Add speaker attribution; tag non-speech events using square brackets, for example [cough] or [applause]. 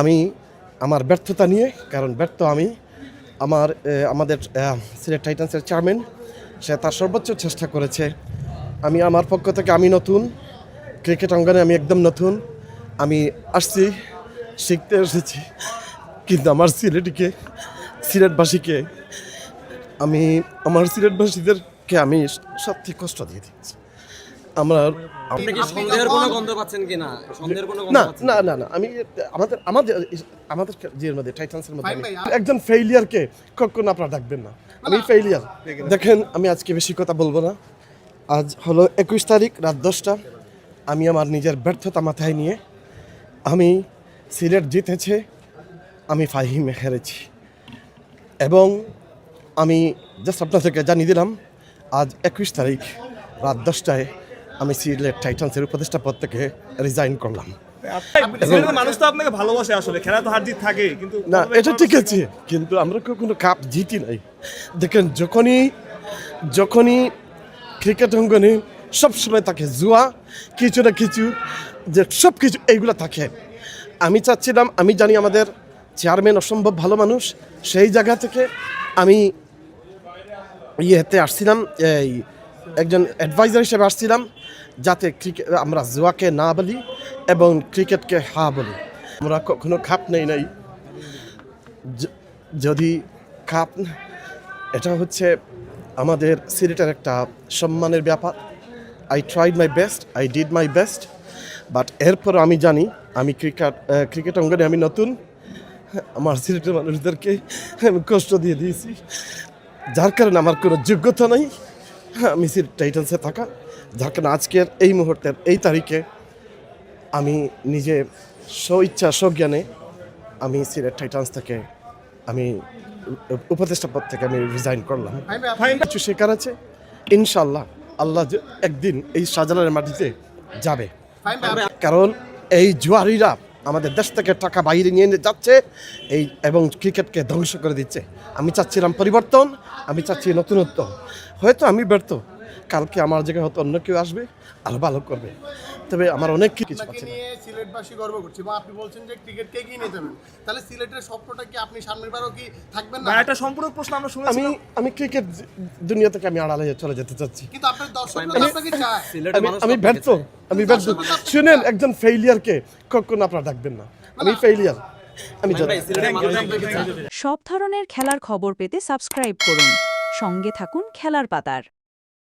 Speaker 1: আমি আমার ব্যর্থতা নিয়ে, কারণ ব্যর্থ আমি। আমার আমাদের সিলেট টাইটান্সের চেয়ারম্যান, সে তার সর্বোচ্চ চেষ্টা করেছে। আমি আমার পক্ষ থেকে আমি নতুন, ক্রিকেট অঙ্গনে আমি একদম নতুন। আমি আসছি, শিখতে এসেছি, কিন্তু আমার সিলেটিকে, সিলেটবাসীকে, আমি, আমার সিলেটবাসীদেরকে আমি সত্যি কষ্ট দিয়ে দিচ্ছি। আমার
Speaker 2: আপনি কি সন্দেহের কোনো গন্ধ পাচ্ছেন কিনা সন্দেহের কোনো গন্ধ
Speaker 1: না না না? না আমি আমাদের আমাদের আমাদের যে মধ্যে টাইটান্সের মধ্যে একজন ফেইলিয়ারকে কখনো আপনারা ডাকবেন না। আমি ফেইলিয়ার দেখেন আমি আজকে বেশি কথা বলব না। আজ হলো একুশ তারিখ রাত দশটা। আমি আমার নিজের ব্যর্থতা মাথায় নিয়ে আমি সিলেট জিতেছে আমি ফাহিমে হেরেছি। এবং আমি জাস্ট আপনাদেরকে জানিয়ে দিলাম আজ একুশ তারিখ রাত দশটায় আমি সিলেট টাইটান্সের উপদেষ্টা পদ থেকে রিজাইন করলাম।
Speaker 3: মানুষ তো আপনাকে ভালোবাসে আসলে খেলা তো হার জিত থাকে কিন্তু
Speaker 1: না এটা ঠিক আছে কিন্তু আমরা কখনো কাপ জিতি নাই। দেখেন যখনই যখনই ক্রিকেট অঙ্গনে সবসময় থাকে জুয়া কিছু না কিছু যে সব কিছু এইগুলো থাকে। আমি চাচ্ছিলাম আমি জানি আমাদের চেয়ারম্যান অসম্ভব ভালো মানুষ সেই জায়গা থেকে আমি ইয়েতে আসছিলাম এই একজন অ্যাডভাইজার হিসেবে আসছিলাম। যাতে ক্রিকেট আমরা জুয়াকে না বলি এবং ক্রিকেটকে হা বলি। আমরা কখনো খাপ নেই নাই। যদি খাপ এটা হচ্ছে আমাদের সিলেটের একটা সম্মানের ব্যাপার। I tried my best I did my best but এরপর আমি জানি, আমি ক্রিকেট ক্রিকেট অঙ্গনে আমি নতুন। আমার সিলেটের মানুষদেরকে কষ্ট দিয়ে দিয়েছি। যার কারণে আমার কোনো যোগ্যতা নেই। [laughs] আমি সিলেট টাইটান্সে থাকা। যার কারণে আজকের এই মুহূর্তের এই তারিখে আমি নিজে স্বইচ্ছা স্বজ্ঞানে আমি সিলেট টাইটান্স থেকে আমি উপ- উপদেষ্টা পদ থেকে আমি রিজাইন করলাম। কিছু শেখার আছে? ইনশাল্লাহ আল্লাহ একদিন এই শাহজালালের মাটিতে যাবে। কারণ এই জুয়ারিরা আমাদের দেশ থেকে টাকা বাইরে নিয়ে যাচ্ছে, এই এবং ক্রিকেটকে ধ্বংস করে দিচ্ছে। আমি চাচ্ছিলাম পরিবর্তন, আমি চাচ্ছি নতুনত্ব। হয়তো আমি ব্যর্থ। কালকে আমার জায়গায় হয়তো অন্য কেউ আসবে আরও ভালো করবে। তবে আমার অনেক কিছু
Speaker 4: আপনাকে
Speaker 1: পাচ্ছি না
Speaker 4: নিয়ে সিলেটবাসী গর্ব করছে। এবং আপনি বলছেন যে ক্রিকেটকে এগিয়ে নিয়ে যাবেন। তাহলে সিলেটের স্বপ্নটা কি আপনি সামনের বারও কি থাকবেন না?
Speaker 3: একটা সম্পূর্ণ প্রশ্ন আমরা
Speaker 1: আমি
Speaker 3: শুনেছি
Speaker 1: আমি ক্রিকেট দুনিয়া থেকে আমি আড়ালে চলে যেতে চাচ্ছি।
Speaker 4: কিন্তু আপনার দর্শকরা আপনাকে চায়।
Speaker 2: সিলেটের
Speaker 1: আমি
Speaker 2: মানুষ
Speaker 1: আমি ব্যর্থ আমি ব্যর্থ। শুনেন একজন ফেইলিয়ারকে কখনো আপনারা ডাকবেন না। আমি ফেইলিয়ার আমি।
Speaker 5: সব ধরনের খেলার খবর পেতে সাবস্ক্রাইব করুন। সঙ্গে থাকুন খেলার পাতার।